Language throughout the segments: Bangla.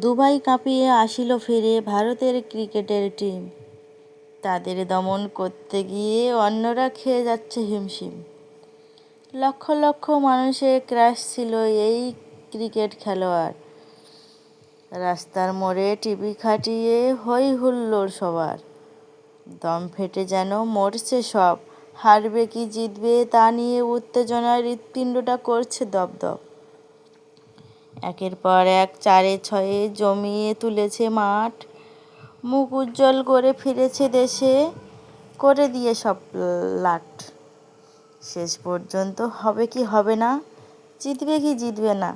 দুবাই কাঁপিয়ে আসিল ফিরে ভারতের ক্রিকেটের টিম। তাদের দমন করতে গিয়ে অন্যরা খেয়ে যাচ্ছে হিমশিম। লক্ষ লক্ষ মানুষের ক্রাশ ছিল এই ক্রিকেট খেলোয়াড়। রাস্তার মোড়ে টিভি খাটিয়ে হই হুল্লোড় সবার। দম ফেটে যেন মরছে সব। হারবে কি জিতবে তা নিয়ে উত্তেজনার হৃৎপিণ্ডটা করছে দপদপ। একের পর এক চারে ছয়ে জমিয়ে তুলেছে মাঠ। মুখ উজ্জ্বল করে ফিরেছে দেশে, করে দিয়ে সব লাট। শেষ পর্যন্ত হবে কি হবে না? জিতবে কি জিতবে না?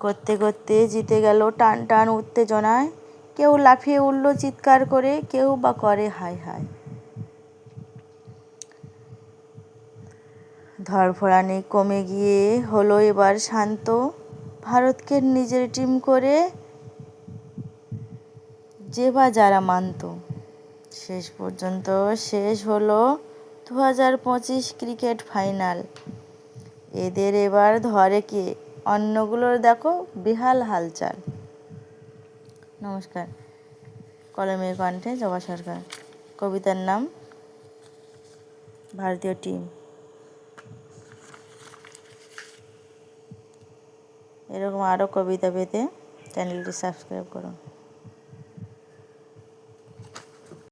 করতে করতে জিতে গেল টান টান উত্তেজনায়। কেউ লাফিয়ে উঠল চিৎকার করে, কেউ বা করে হায় হায় ধরফড়ানি কমে গিয়ে হলো এবার শান্ত। ভারতকে নিজের টিম করে যে বা যারা মানত। শেষ পর্যন্ত, শেষ হলো দু হাজার পঁচিশ ক্রিকেট ফাইনাল। এদের এবার ধরে কে? অন্যগুলোর দেখো, বেহাল হালচাল। নমস্কার। কলমের কণ্ঠে জবা সরকার। কবিতার নাম, ভারতীয় টিম। এরকম আরও কবিতা পেতে চ্যানেলটি সাবস্ক্রাইব করুন।